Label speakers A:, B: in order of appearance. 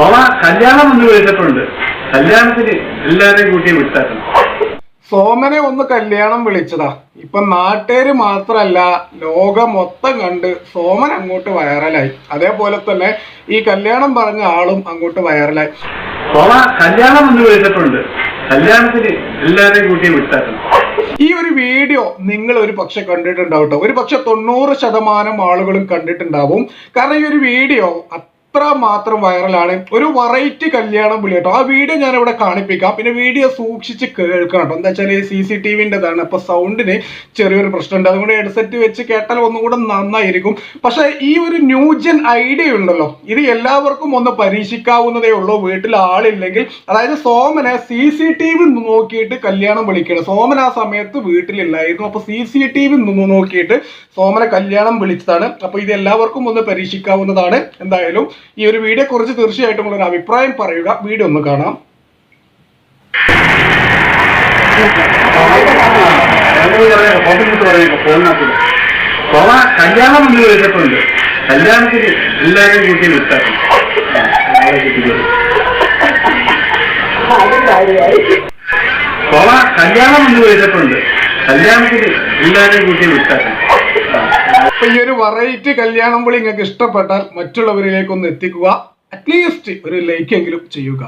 A: സോമ കല്യാണം ഒന്ന് വിളിച്ചിട്ടുണ്ട്. കല്യാണത്തിന് എല്ലാരെയും കൂട്ടി വിളിച്ചു
B: സോമനെ ഒന്ന് കല്യാണം വിളിച്ചതാ. ഇപ്പൊ നാട്ടുകാര് മാത്രല്ല ലോകം മൊത്തം കണ്ട് സോമൻ അങ്ങോട്ട് വൈറലായി. അതേപോലെ തന്നെ ഈ കല്യാണം പറഞ്ഞ ആളും അങ്ങോട്ട് വൈറലായി.
A: സോമ കല്യാണം ഒന്ന് വിളിച്ചിട്ടുണ്ട്. കല്യാണത്തിന് എല്ലാരെയും കൂട്ടി വിളിച്ചു
B: ഈ ഒരു വീഡിയോ നിങ്ങൾ ഒരു പക്ഷെ കണ്ടിട്ടുണ്ടാവും ട്ടോ. ഒരു പക്ഷെ തൊണ്ണൂറ് ശതമാനം ആളുകളും കണ്ടിട്ടുണ്ടാവും. കാരണം ഈ ഒരു വീഡിയോ അത്ര മാത്രം വൈറലാണ്. ഒരു വെറൈറ്റി കല്യാണം വിളി കേട്ടോ. ആ വീഡിയോ ഞാൻ ഇവിടെ കാണിപ്പിക്കാം. പിന്നെ വീഡിയോ സൂക്ഷിച്ച് കേൾക്കണം കേട്ടോ. എന്താ വെച്ചാൽ സി സി ടി വിന്റെതാണ് അപ്പൊ സൗണ്ടിന് ചെറിയൊരു പ്രശ്നമുണ്ട്. അതുകൊണ്ട് ഹെഡ്സെറ്റ് വെച്ച് കേട്ടാൽ ഒന്നുകൂടെ നന്നായിരിക്കും. പക്ഷെ ഈ ഒരു ന്യൂജൻ ഐഡിയ ഉണ്ടല്ലോ. ഇത് എല്ലാവർക്കും ഒന്ന് പരീക്ഷിക്കാവുന്നതേ ഉള്ളൂ. വീട്ടിൽ ആളില്ലെങ്കിൽ. അതായത് സോമനെ സി സി ടി വി നോക്കിയിട്ട് കല്യാണം വിളിക്കണം. സോമൻ ആ സമയത്ത് വീട്ടിലില്ലായിരുന്നു. അപ്പൊ സി സി ടി വി നോക്കിയിട്ട് സോമനെ കല്യാണം വിളിച്ചതാണ്. അപ്പൊ ഇത് എല്ലാവർക്കും ഒന്ന് പരീക്ഷിക്കാവുന്നതാണ്. എന്തായാലും ഈ ഒരു വീഡിയോ കുറിച്ച് തീർച്ചയായിട്ടും ഉള്ള ഒരു അഭിപ്രായം പറയുക. വീഡിയോ ഒന്ന് കാണാം.
A: സോമ കല്യാണം എന്ന് വിളിച്ചിട്ടുണ്ട്. കല്യാണത്തിന് എല്ലാവരെയും കൂട്ടി വിട്ടാക്കണം സോമ കല്യാണം ഒന്ന് വിളിച്ചിട്ടുണ്ട് കല്യാണത്തിന് എല്ലാരെയും കൂട്ടി വിട്ടാക്കണം
B: അപ്പൊ ഈ ഒരു വെറൈറ്റി കല്യാണം വിളി നിങ്ങൾക്ക് ഇഷ്ടപ്പെട്ടാൽ മറ്റുള്ളവരിലേക്കൊന്ന് എത്തിക്കുക. അറ്റ്ലീസ്റ്റ് ഒരു ലൈക്ക് എങ്കിലും ചെയ്യുക.